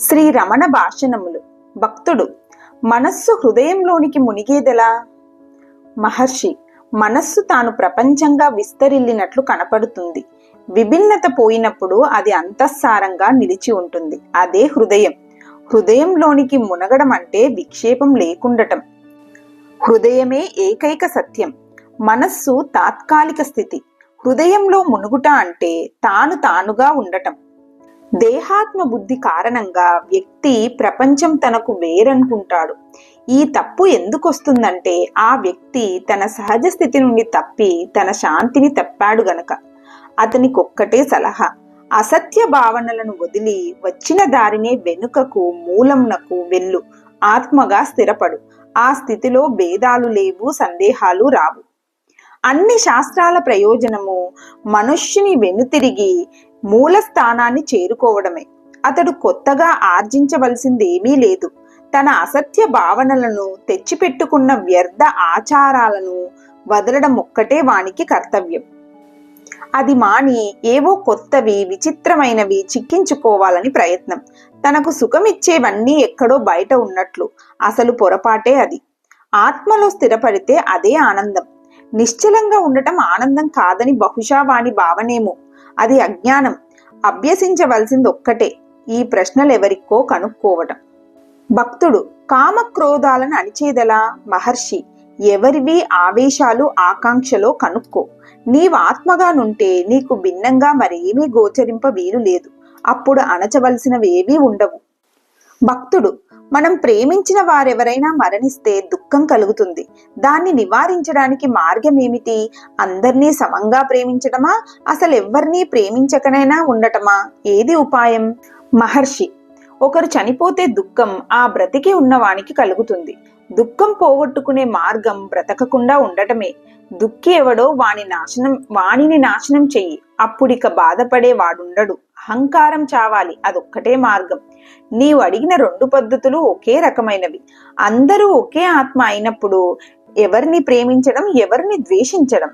శ్రీ రమణ భాషణములు. భక్తుడు మనస్సు హృదయంలోనికి మునిగేదెలా? మహర్షి మనస్సు తాను ప్రపంచంగా విస్తరిల్లినట్లు కనపడుతుంది. విభిన్నత పోయినప్పుడు అది అంతఃసారంగా నిలిచి ఉంటుంది. అదే హృదయం. హృదయంలోనికి మునగడం అంటే విక్షేపం లేకుండటం. హృదయమే ఏకైక సత్యం. మనస్సు తాత్కాలిక స్థితి. హృదయంలో మునుగుట అంటే తాను తానుగా ఉండటం. దేహాత్మ బుద్ధి కారణంగా వ్యక్తి ప్రపంచం తనకు వేరనుకుంటాడు. ఈ తప్పు ఎందుకు వస్తుందంటే ఆ వ్యక్తి తన సహజ స్థితి నుండి తప్పి తన శాంతిని తప్పాడు గనక. అతనికొక్కటే సలహా అసత్య భావనలను వదిలి వచ్చిన దారినే వెనుకకు మూలంనకు వెళ్ళు. ఆత్మగా స్థిరపడు. ఆ స్థితిలో భేదాలు లేవు సందేహాలు రావు. అన్ని శాస్త్రాల ప్రయోజనము మనుష్యుని వెనుతిరిగి మూల స్థానాన్ని చేరుకోవడమే. అతడు కొత్తగా ఆర్జించవలసిందేమీ లేదు. తన అసత్య భావనలను తెచ్చిపెట్టుకున్న వ్యర్థ ఆచారాలను వదలడం ఒక్కటే వానికి కర్తవ్యం. అది మాని ఏవో కొత్తవి విచిత్రమైనవి చిక్కించుకోవాలని ప్రయత్నం. తనకు సుఖమిచ్చేవన్నీ ఎక్కడో బయట ఉన్నట్లు. అసలు పొరపాటే అది. ఆత్మలో స్థిరపడితే అదే ఆనందం. నిశ్చలంగా ఉండటం ఆనందం కాదని బహుశా వాని భావనేమో. అది అజ్ఞానం. అభ్యసించవలసింది ఒక్కటే ఈ ప్రశ్నలు ఎవరికో కనుక్కోవటం. భక్తుడు కామక్రోధాలను అణిచేదెలా? మహర్షి ఎవరివి ఆవేశాలు ఆకాంక్షలో కనుక్కో. నీవు ఆత్మగా నుంటే నీకు భిన్నంగా మరేమీ గోచరింప వీలు లేదు అప్పుడు అణచవలసినవేవీ ఉండవు. భక్తుడు మనం ప్రేమించిన వారెవరైనా మరణిస్తే దుఃఖం కలుగుతుంది. దాన్ని నివారించడానికి మార్గం ఏమిటి? అందరినీ సమంగా ప్రేమించటమా? అసలు ఎవరినీ ప్రేమించకనైనా ఉండటమా? ఏది ఉపాయం? మహర్షి ఒకరు చనిపోతే దుఃఖం ఆ బ్రతికి ఉన్నవానికి కలుగుతుంది. దుఃఖం పోగొట్టుకునే మార్గం బ్రతకకుండా ఉండటమే. దుఃఖి ఎవడో వాని నాశనం వాణిని నాశనం చెయ్యి. అప్పుడిక బాధపడే వాడుండడు. అహంకారం చావాలి. అదొక్కటే మార్గం. నీవు అడిగిన రెండు పద్ధతులు ఒకే రకమైనవి. అందరూ ఒకే ఆత్మ అయినప్పుడు ఎవరిని ప్రేమించడం ఎవరిని ద్వేషించడం?